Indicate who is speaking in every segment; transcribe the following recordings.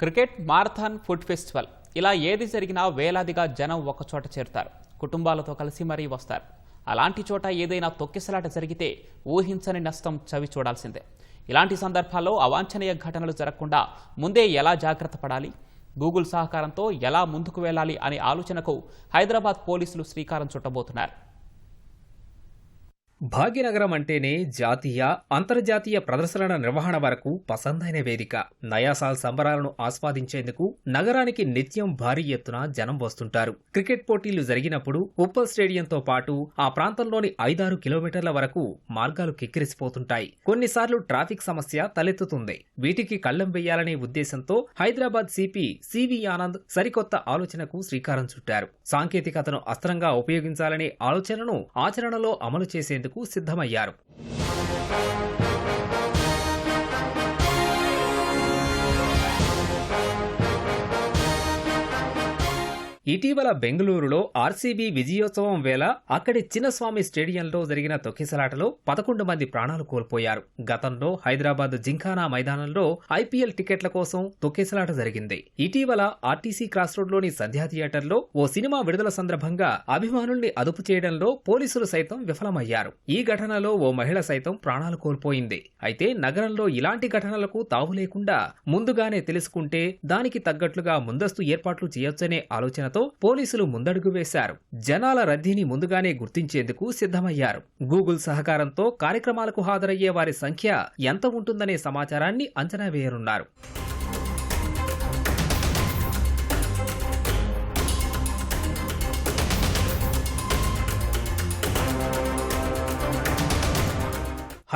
Speaker 1: Cricket marathon food festival. ఇలా ఏది జరిగినా వేలాదిగా జనం ఒకచోట చేరుతారు. కుటుంబాలతో కలిసి మరీ వస్తారు. అలాంటి చోట ఏదైనా తొక్కిసలాట జరిగితే ఊహించని నష్టం చవి చూడాల్సిందే. ఇలాంటి సందర్భాల్లో అవాంఛనీయ ఘటనలు జరగకుండా ముందే ఎలా జాగ్రత్త పడాలి? గూగుల్ సహకారంతో ఎలా ముందుకు వెళ్ళాలి అనే ఆలోచనకు హైదరాబాద్ పోలీసులు శ్రీకారం చుట్టబోతున్నారు.
Speaker 2: భాగ్యనగరం అంటేనే జాతీయ అంతర్జాతీయ ప్రదర్శనల నిర్వహణ వరకు పసందైన వేదిక. నయాసాల్ సంబరాలను ఆస్వాదించేందుకు నగరానికి నిత్యం భారీ ఎత్తున జనం వస్తుంటారు. క్రికెట్ పోటీలు జరిగినప్పుడు ఉప్పల్ స్టేడియంతో పాటు ఆ ప్రాంతంలోని ఐదారు కిలోమీటర్ల వరకు మార్గాలు కిక్కిరిసిపోతుంటాయి. కొన్నిసార్లు ట్రాఫిక్ సమస్య తలెత్తుతుంది. వీటికి కళ్ళం వేయాలనే ఉద్దేశంతో హైదరాబాద్ సిపి సివి ఆనంద్ సరికొత్త ఆలోచనకు శ్రీకారం చుట్టారు. సాంకేతికతను అస్త్రంగా ఉపయోగించాలనే ఆలోచనను ఆచరణలో అమలు చేసేందుకు సిద్ధమయ్యారు. ఇటీవల బెంగళూరులో ఆర్సీబీ విజయోత్సవం వేళ అక్కడి చిన్నస్వామి స్టేడియంలో జరిగిన తొక్కిసలాటలో పదకొండు మంది ప్రాణాలు కోల్పోయారు. గతంలో హైదరాబాద్ జింఖానా మైదానంలో ఐపీఎల్ టికెట్ల కోసం తొక్కిసలాట జరిగింది. ఇటీవల ఆర్టీసీ క్రాస్ రోడ్లోని సంధ్యా థియేటర్లో ఓ సినిమా విడుదల సందర్భంగా అభిమానుల్ని అదుపు చేయడంలో పోలీసులు సైతం విఫలమయ్యారు. ఈ ఘటనలో ఓ మహిళ సైతం ప్రాణాలు కోల్పోయింది. అయితే నగరంలో ఇలాంటి ఘటనలకు తావు లేకుండా ముందుగానే తెలుసుకుంటే దానికి తగ్గట్లుగా ముందస్తు ఏర్పాట్లు చేయొచ్చనే ఆలోచనతో పోలీసులు ముందడుగు వేశారు. జనాల రద్దీని ముందుగానే గుర్తించేందుకు సిద్ధమయ్యారు. గూగుల్ సహకారంతో కార్యక్రమాలకు హాజరయ్యే వారి సంఖ్య ఎంత ఉంటుందనే సమాచారాన్ని అంచనా వేయనున్నారు.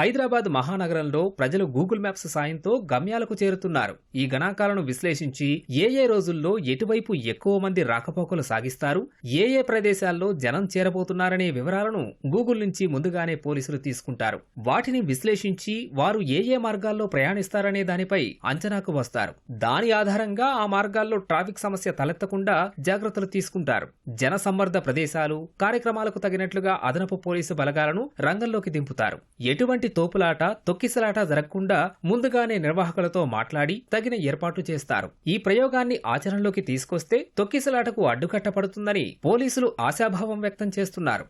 Speaker 2: హైదరాబాద్ మహానగరంలో ప్రజలు గూగుల్ మ్యాప్స్ సాయంతో గమ్యాలకు చేరుతున్నారు. ఈ గణాంకాలను విశ్లేషించి ఏ ఏ రోజుల్లో ఎటువైపు ఎక్కువ మంది రాకపోకలు సాగిస్తారు ఏ ఏ ప్రదేశాల్లో జనం చేరబోతున్నారనే వివరాలను గూగుల్ నుంచి ముందుగానే పోలీసులు తీసుకుంటారు. వాటిని విశ్లేషించి వారు ఏ ఏ మార్గాల్లో ప్రయాణిస్తారనే దానిపై అంచనాకు వస్తారు. దాని ఆధారంగా ఆ మార్గాల్లో ట్రాఫిక్ సమస్య తలెత్తకుండా జాగ్రత్తలు తీసుకుంటారు. జనసమ్మర్ద ప్రదేశాలు కార్యక్రమాలకు తగినట్లుగా అదనపు పోలీసు బలగాలను రంగంలోకి దింపుతారు. ఎటువంటి తోపులాట తొక్కిసలాట జరగకుండా ముందుగానే నిర్వాహకులతో మాట్లాడి తగిన ఏర్పాట్లు చేస్తారు. ఈ ప్రయోగాన్ని ఆచరణలోకి తీసుకొస్తే తొక్కిసలాటకు అడ్డుకట్టపడుతుందని పోలీసులు ఆశాభావం వ్యక్తం చేస్తున్నారు.